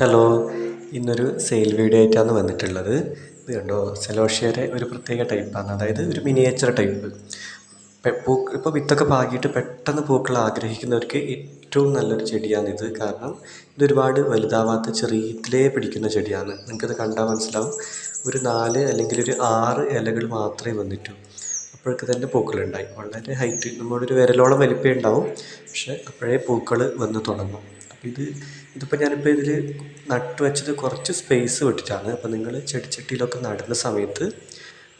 Hello ഇന്നൊരു sale video ആയിട്ടാണ് വന്നിട്ടുള്ളത്. ഇത് കണ്ടോ സെലോഷ്യയുടെ ഒരു പ്രത്യേക ടൈപ്പാണ് അതായത് ഒരു മിനിയേച്ചർ ടൈപ്പ് പൂ ഇപ്പോൾ വിത്തൊക്കെ പാകിയിട്ട് പെട്ടെന്ന് പൂക്കൾ ആഗ്രഹിക്കുന്നവർക്ക് ഏറ്റവും നല്ലൊരു ചെടിയാണിത് കാരണം ഇതൊരുപാട് വലുതാവാത്ത ചെറിയതിലേ പിടിക്കുന്ന ചെടിയാണ്. നിങ്ങൾക്കത് കണ്ടാൽ മനസ്സിലാവും. ഒരു നാല് അല്ലെങ്കിൽ ഒരു ആറ് ഇലകൾ മാത്രമേ വന്നിട്ടു. അപ്പോഴൊക്കെ തന്നെ പൂക്കളുണ്ടായി. വളരെ ഹൈറ്റ് നമ്മളൊരു വിരലോളം വലിപ്പേ ഉണ്ടാവും. പക്ഷേ അപ്പോഴേ പൂക്കൾ വന്ന് തുടങ്ങും. അപ്പോൾ ഇത് ഇതിപ്പോൾ ഞാനിപ്പോൾ ഇതിൽ നട്ടു വെച്ചത് കുറച്ച് സ്പേസ് വിട്ടിട്ടാണ്. അപ്പോൾ നിങ്ങൾ ചെടിച്ചട്ടിയിലൊക്കെ നടുന്ന സമയത്ത്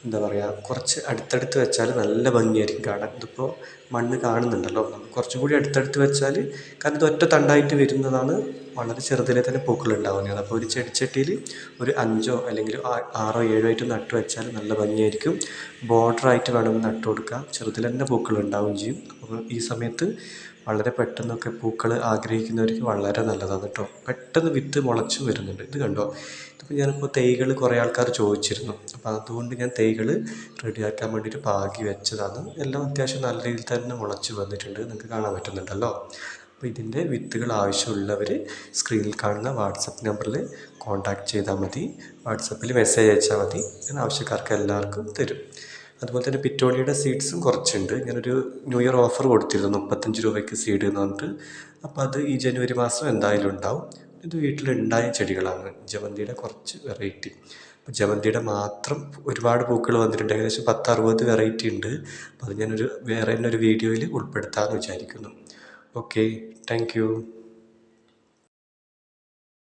എന്താ പറയുക കുറച്ച് അടുത്തടുത്ത് വെച്ചാൽ നല്ല ഭംഗിയായിരിക്കും കാണാൻ. ഇതിപ്പോൾ മണ്ണ് കാണുന്നുണ്ടല്ലോ. നമുക്ക് കുറച്ചും കൂടി അടുത്തടുത്ത് വെച്ചാൽ കാരണം ഇത് ഒറ്റ തണ്ടായിട്ട് വരുന്നതാണ് വളരെ ചെറുതിലെ തന്നെ പൂക്കൾ ഉണ്ടാവുന്നതാണ് അപ്പോൾ ഒരു ചെടിച്ചട്ടിയിൽ ഒരു അഞ്ചോ അല്ലെങ്കിൽ ആറോ ഏഴോ ആയിട്ട് നട്ടു വെച്ചാൽ നല്ല ഭംഗിയായിരിക്കും. ബോർഡറായിട്ട് വേണമെങ്കിൽ നട്ടു കൊടുക്കാം ചെറുതിൽ തന്നെ പൂക്കൾ ഉണ്ടാവുകയും ചെയ്യും. അപ്പോൾ ഈ സമയത്ത് വളരെ പെട്ടെന്നൊക്കെ പൂക്കൾ ആഗ്രഹിക്കുന്നവർക്ക് വളരെ നല്ലതാണ് കേട്ടോ. പെട്ടെന്ന് വിത്ത് മുളച്ച് വരുന്നുണ്ട്. ഇത് കണ്ടോ? ഇതിപ്പോൾ ഞാനിപ്പോൾ തൈകൾ കുറേ ആൾക്കാർ ചോദിച്ചിരുന്നു. അപ്പോൾ അതുകൊണ്ട് ഞാൻ തൈകൾ റെഡിയാക്കാൻ വേണ്ടിയിട്ട് പാകി വെച്ചതാണ്. എല്ലാം അത്യാവശ്യം നല്ല രീതിയിൽ തന്നെ മുളച്ച് വന്നിട്ടുണ്ട്. നിങ്ങൾക്ക് കാണാൻ പറ്റുന്നുണ്ടല്ലോ. അപ്പോൾ ഇതിന്റെ വിത്തുകൾ ആവശ്യമുള്ളവർ സ്ക്രീനിൽ കാണുന്ന വാട്സപ്പ് നമ്പറിൽ കോൺടാക്റ്റ് ചെയ്താൽ മതി. വാട്സപ്പിൽ മെസ്സേജ് അയച്ചാൽ മതി. ഞാൻ ആവശ്യക്കാർക്ക് എല്ലാവർക്കും തരും. അതുപോലെ തന്നെ പിറ്റോളിയുടെ സീഡ്സും കുറച്ചുണ്ട്. ഞാനൊരു ന്യൂ ഇയർ ഓഫർ കൊടുത്തിരുന്നു. മുപ്പത്തഞ്ച് രൂപയ്ക്ക് സീഡ് എന്ന് പറഞ്ഞിട്ട്. അപ്പോൾ അത് ഈ ജനുവരി മാസം എന്തായാലും ഉണ്ടാവും. ഇത് വീട്ടിലുണ്ടായ ചെടികളാണ്. ജമന്തിയുടെ കുറച്ച് വെറൈറ്റി അപ്പോൾ ജമന്തിയുടെ മാത്രം ഒരുപാട് പൂക്കൾ വന്നിട്ടുണ്ട്. ഏകദേശം പത്ത് അറുപത് വെറൈറ്റി ഉണ്ട്. അപ്പോൾ അത് ഞാനൊരു വേറെ തന്നെ ഒരു വീഡിയോയിൽ ഉൾപ്പെടുത്താമെന്ന് വിചാരിക്കുന്നു. Okay thank